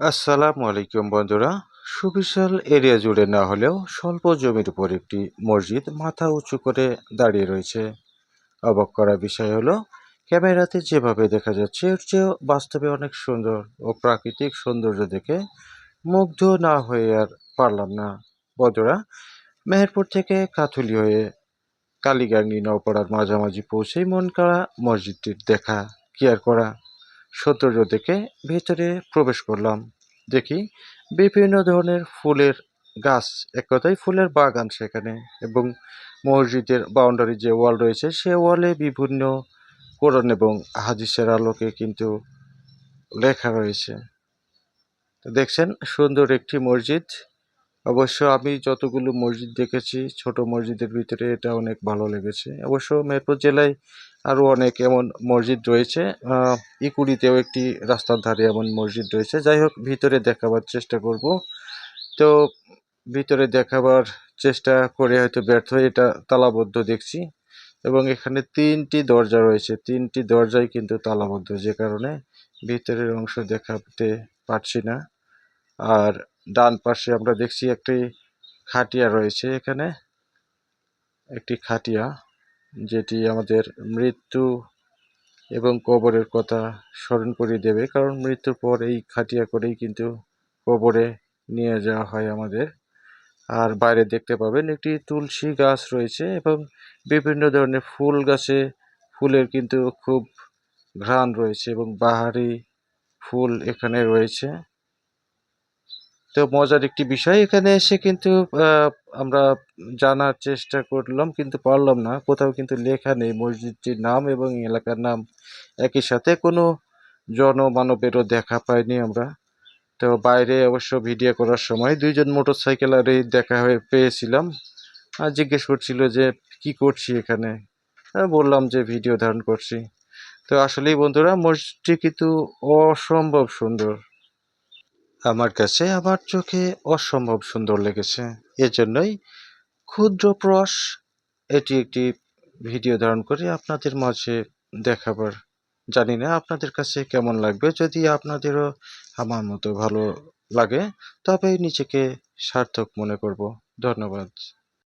আসসালামু আলাইকুম বন্ধুরা। সুবিশাল এরিয়া জুড়ে না হলেও স্বল্প জমির উপর একটি মসজিদ মাথা উঁচু করে দাঁড়িয়ে রয়েছে। অবাক করা বিষয় হলো, ক্যামেরাতে যেভাবে দেখা যাচ্ছে, এর চেয়েও বাস্তবে অনেক সুন্দর ও প্রাকৃতিক সৌন্দর্য দেখে মুগ্ধ না হয়ে আর পারলাম না। বন্ধুরা, মেহেরপুর থেকে কাথুলি হয়ে কালীগাঙ্গি নৌপাড়ার মাঝামাঝি পৌঁছেই মন করা মসজিদটির দেখা। কি আর করা? সৌন্দর্য দেখে ভেতরে প্রবেশ করলাম। দেখি বিভিন্ন ধরনের ফুলের গাছ, এক কথায় ফুলের বাগান সেখানে এবং মসজিদের বাউন্ডারি যে ওয়াল রয়েছে, সে ওয়ালে বিভিন্ন কোরআন এবং হাদিসের আলোকে কিন্তু লেখা রয়েছে। দেখছেন সুন্দর একটি মসজিদ। অবশ্য আমি যতগুলো মসজিদ দেখেছি, ছোট মসজিদের ভিতরে এটা অনেক ভালো লেগেছে। অবশ্য মেহেরপুর জেলায় আরও অনেক এমন মসজিদ রয়েছে ইকুড়িতেও একটি রাস্তার ধারে এমন মসজিদ রয়েছে। যাই হোক, ভিতরে দেখাবার চেষ্টা করব। তো ভিতরে দেখাবার চেষ্টা করে হয়তো ব্যর্থ হয়ে এটা তালাবদ্ধ দেখছি এবং এখানে তিনটি দরজা রয়েছে। তিনটি দরজাই কিন্তু তালাবদ্ধ, যে কারণে ভিতরের অংশ দেখাতে পারছি না। আর ডান পাশে আমরা দেখছি একটি খাটিয়া রয়েছে এখানে। একটি খাটিয়া যেটি আমাদের মৃত্যু এবং কবরের কথা স্মরণ করিয়ে দেবে। কারণ মৃত্যুর পর এই খাটিয়া করেই কিন্তু কবরে নিয়ে যাওয়া হয় আমাদের। আর বাইরে দেখতে পাবেন একটি তুলসী গাছ রয়েছে এবং বিভিন্ন ধরনের ফুল গাছে ফুলের কিন্তু খুব ঘ্রাণ রয়েছে এবং বাহারি ফুল এখানে রয়েছে। তো মজার একটি বিষয়, এখানে এসে কিন্তু আমরা জানার চেষ্টা করলাম, কিন্তু পারলাম না। কোথাও কিন্তু লেখা নেই, মসজিদটির নাম এবং এলাকার নাম একই সাথে, কোনো জনমানবেরও দেখা পাইনি আমরা। তো বাইরে অবশ্য ভিডিও করার সময় দুইজন মোটর সাইকেলারই দেখা হয়ে পেয়েছিলাম। আর জিজ্ঞেস করছিল যে, কি করছি এখানে? বললাম যে, ভিডিও ধারণ করছি। তো আসলেই বন্ধুরা, মসজিদটি কিন্তু অসম্ভব সুন্দর। আমার কাছে আমার চোখে অসম্ভব সুন্দর লেগেছে। এজন্যই ক্ষুদ্র প্রস এটি একটি ভিডিও ধারণ করে আপনাদের মাঝে দেখাবার। জানি না আপনাদের কাছে কেমন লাগবে, যদি আপনাদেরও আমার মতো ভালো লাগে তবে নিজেকে সার্থক মনে করব। ধন্যবাদ।